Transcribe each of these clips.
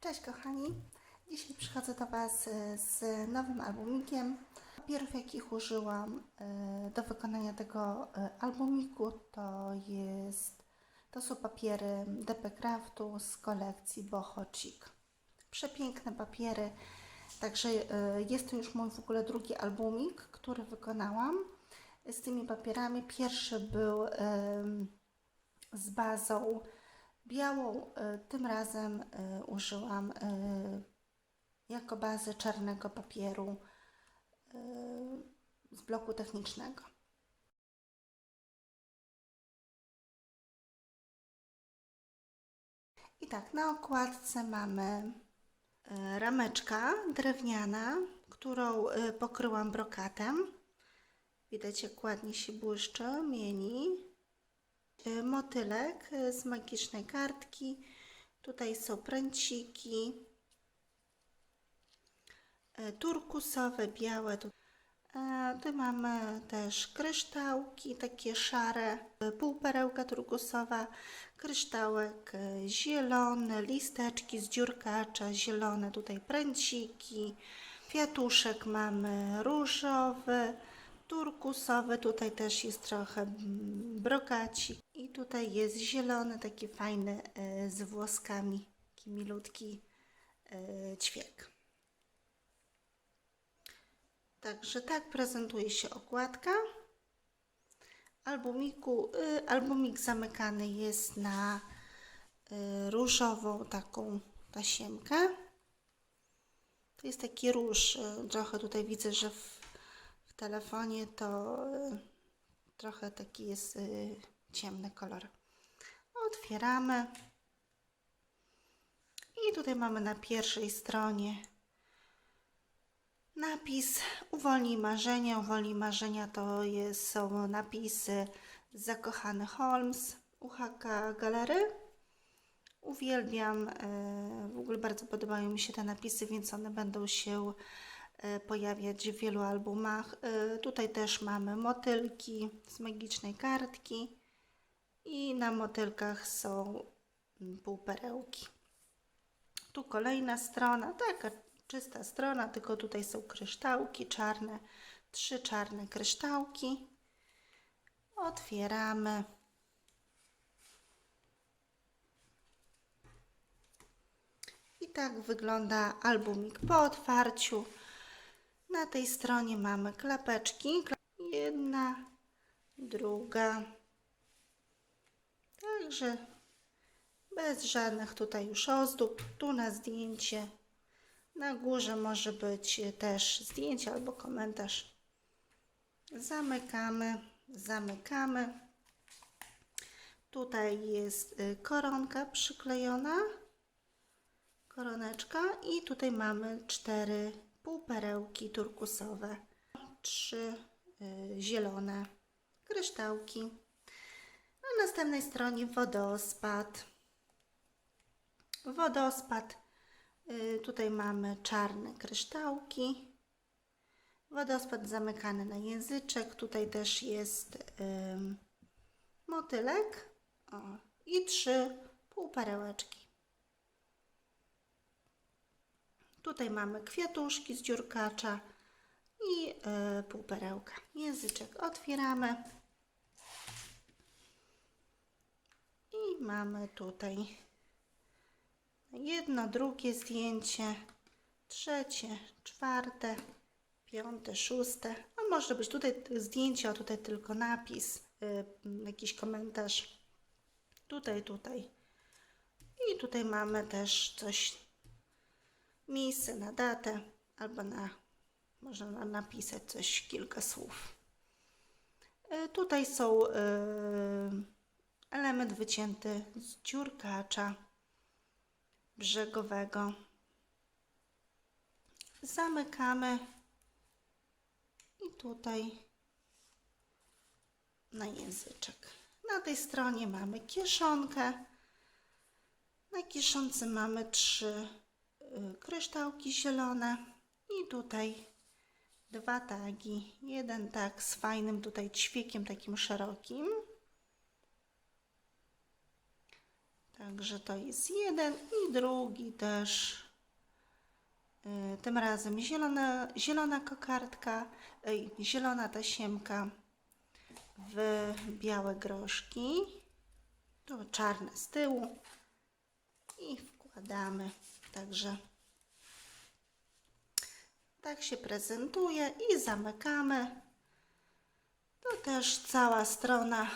Cześć kochani, dzisiaj przychodzę do Was e, z nowym albumikiem. Papierów jakich użyłam e, do wykonania tego e, albumiku to jest to są papiery DP Craftu z kolekcji Boho Chic. Przepiękne papiery, także jest to już mój w ogóle drugi albumik, który wykonałam z tymi papierami. Pierwszy był z bazą białą. e, Tym razem e, użyłam e, jako bazę czarnego papieru z bloku technicznego. I tak, na okładce mamy rameczka drewniana, którą pokryłam brokatem. Widać jak ładnie się błyszczy, mieni. Motylek e, z magicznej kartki. Tutaj są pręciki. e, Turkusowe, białe. Tu, e, tu mamy też kryształki, takie szare, półperełka turkusowa, kryształek zielony, listeczki z dziurkacza, zielone tutaj pręciki, kwiatuszek mamy różowy, turkusowy, tutaj też jest trochę mm, brokacik i tutaj jest zielony, taki fajny e, z włoskami, taki milutki e, ćwiek. Także tak prezentuje się okładka albumiku. y, Albumik zamykany jest na y, różową taką tasiemkę. To jest taki róż. y, Trochę tutaj widzę, że w telefonie to y, trochę taki jest y, ciemny kolor. Otwieramy. I tutaj mamy na pierwszej stronie napis Uwolnij marzenia. Uwolnij marzenia to jest, są napisy Zakochany Holmes, UHK Galery. Uwielbiam, e, w ogóle bardzo podobają mi się te napisy, więc one będą się pojawiać w wielu albumach. E, Tutaj też mamy motylki z magicznej kartki i na motylkach są półperełki. Tu kolejna strona, taka czysta strona, tylko tutaj są kryształki czarne, trzy czarne kryształki. Otwieramy. I tak wygląda albumik po otwarciu. Na tej stronie mamy klapeczki. Jedna, druga. Także bez żadnych tutaj już ozdób. Tu na zdjęcie. Na górze może być też zdjęcie albo komentarz. Zamykamy, zamykamy. Tutaj jest y, koronka przyklejona, koroneczka i tutaj mamy cztery półperełki turkusowe, trzy y, zielone kryształki. Na następnej stronie wodospad. Wodospad. Y, Tutaj mamy czarne kryształki. Wodospad zamykany na języczek. Tutaj też jest ym, motylek o, i trzy półperełeczki. Tutaj mamy kwiatuszki z dziurkacza i y, półperełka. Języczek otwieramy. I mamy tutaj jedno, drugie zdjęcie, trzecie, czwarte, piąte, szóste. A może być tutaj zdjęcie, a tutaj tylko napis, y, jakiś komentarz. Tutaj, tutaj. I tutaj mamy też coś, miejsce na datę albo na, można na- napisać coś, kilka słów. Y, Tutaj są y, element wycięty z dziurkacza brzegowego. Zamykamy i tutaj na języczek. Na tej stronie mamy kieszonkę. Na kieszonce mamy trzy kryształki zielone i tutaj dwa tagi. Jeden tag z fajnym tutaj ćwiekiem takim szerokim. Także to jest jeden i drugi też. Y, Tym razem zielona, zielona kokardka, ej, zielona tasiemka w białe groszki. Tu czarne z tyłu i wkładamy. Także tak się prezentuje i zamykamy. To też cała strona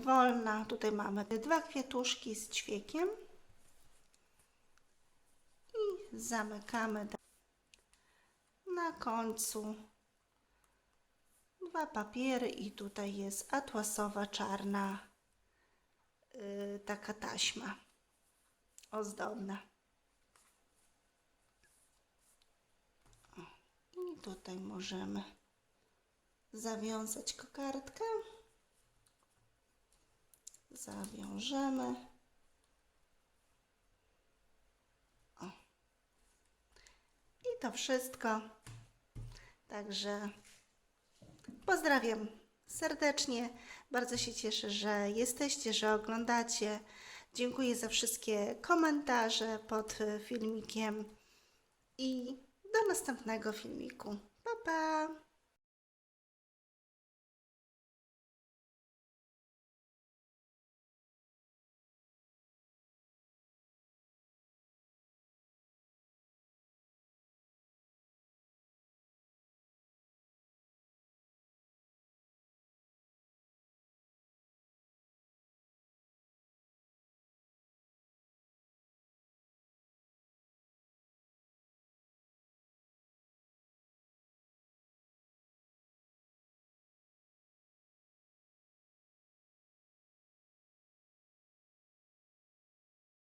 wolna. Tutaj mamy dwa kwiatuszki z ćwiekiem i zamykamy. Na końcu dwa papiery i tutaj jest atłasowa czarna yy, taka taśma ozdobna. O, I tutaj możemy zawiązać kokardkę. Zawiążemy. O. I to wszystko. Także pozdrawiam serdecznie. Bardzo się cieszę, że jesteście, że oglądacie. Dziękuję za wszystkie komentarze pod filmikiem i do następnego filmiku. Pa pa!